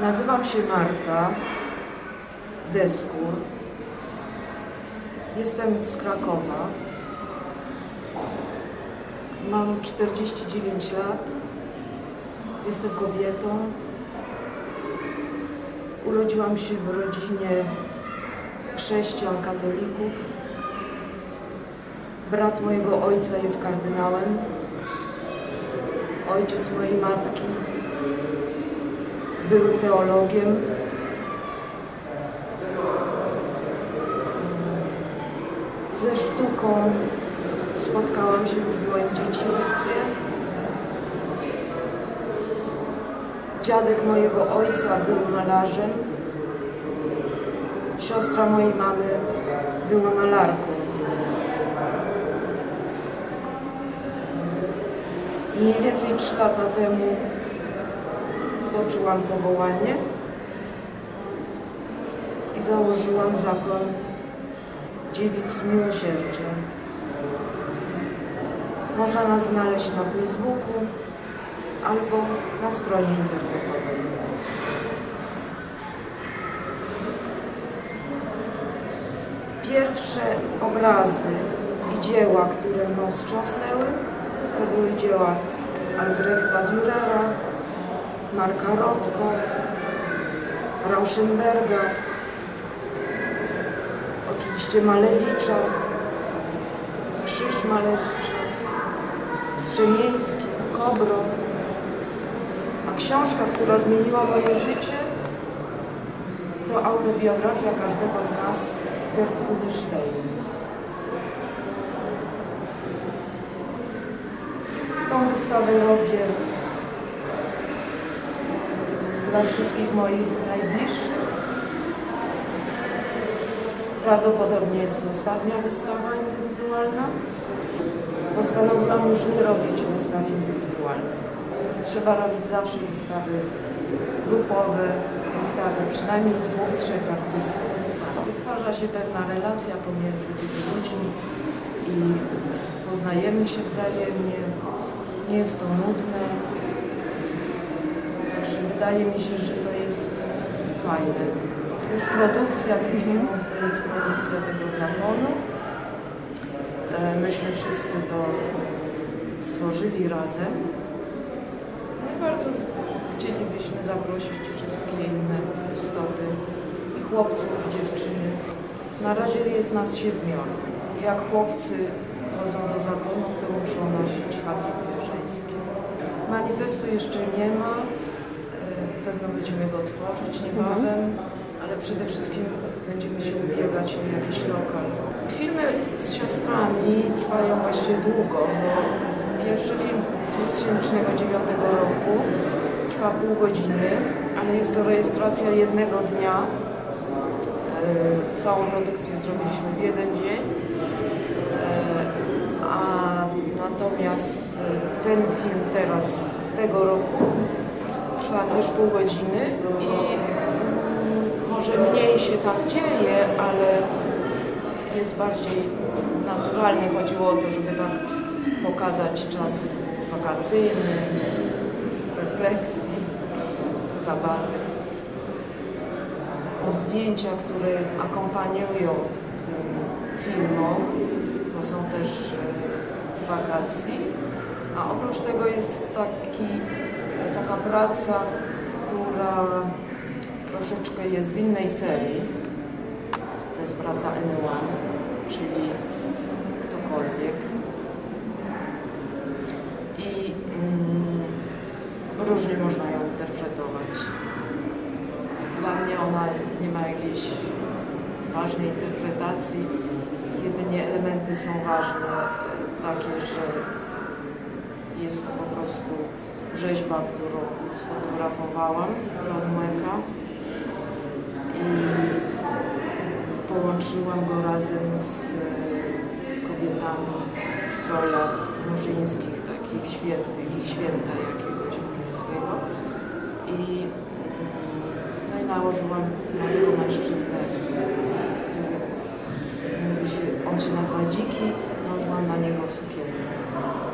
Nazywam się Marta Deskur. Jestem z Krakowa. Mam 49 lat. Jestem kobietą. Urodziłam się w rodzinie chrześcijan, katolików. Brat mojego ojca jest kardynałem. Ojciec mojej matki był teologiem. Ze sztuką spotkałam się już w moim dzieciństwie. Dziadek mojego ojca był malarzem. Siostra mojej mamy była malarką. Mniej więcej 3 lata temu poczułam powołanie i założyłam zakon dziewic miłosierdzia. Można nas znaleźć na Facebooku albo na stronie internetowej. Pierwsze obrazy i dzieła, które mną wstrząsnęły, to były dzieła Albrechta Dürera, Marka Rotko, Rauschenberga, oczywiście Malewicza, Krzyż Malewicza, Strzemiejski, Kobro. A książka, która zmieniła moje życie, to autobiografia każdego z nas, Gertrudy Stein. Wystawę robię dla wszystkich moich najbliższych. Prawdopodobnie jest to ostatnia wystawa indywidualna. Postanowiłam już nie robić wystaw indywidualnych. Trzeba robić zawsze wystawy grupowe, wystawy przynajmniej dwóch, trzech artystów. Wytwarza się pewna relacja pomiędzy tymi ludźmi i poznajemy się wzajemnie. Nie jest to nudne. Także wydaje mi się, że to jest fajne. Już produkcja tych filmów to jest produkcja tego zakonu. E, Myśmy wszyscy to stworzyli razem. No bardzo chcielibyśmy zaprosić wszystkie inne istoty, i chłopców, i dziewczyny. Na razie jest nas siedmioro. Jak chłopcy wchodzą do zakonu, to muszą nosić habity żeńskie. Manifestu jeszcze nie ma. E, Pewno będziemy go tworzyć niebawem, ale przede wszystkim będziemy się ubiegać o jakiś lokal. Filmy z siostrami trwają właśnie długo, bo pierwszy film z 2009 roku trwa pół godziny, ale jest to rejestracja jednego dnia. E, Całą produkcję zrobiliśmy w jeden dzień. Natomiast e, ten film teraz, tego roku, trwa też pół godziny i mm, może mniej się tam dzieje, ale jest bardziej naturalnie. Chodziło o to, żeby tak pokazać czas wakacyjny, refleksji, zabawy. Zdjęcia, które akompaniują tym filmom, bo są też e, z wakacji. A oprócz tego jest taki, e, taka praca, która troszeczkę jest z innej serii. To jest praca N1, czyli ktokolwiek. I mm, różnie można ją interpretować. Dla mnie ona nie ma jakiejś ważnej interpretacji. Jedynie elementy są ważne, e, takie, że jest to po prostu rzeźba, którą sfotografowałam, Ronmeka i połączyłam go razem z e, kobietami w strojach murzyńskich, takich świętych, święta jakiegoś murzyńskiego. I no i nałożyłam na tego mężczyznę, który mówi się, on się nazywa Dziki, nałożyłam na niego sukienkę.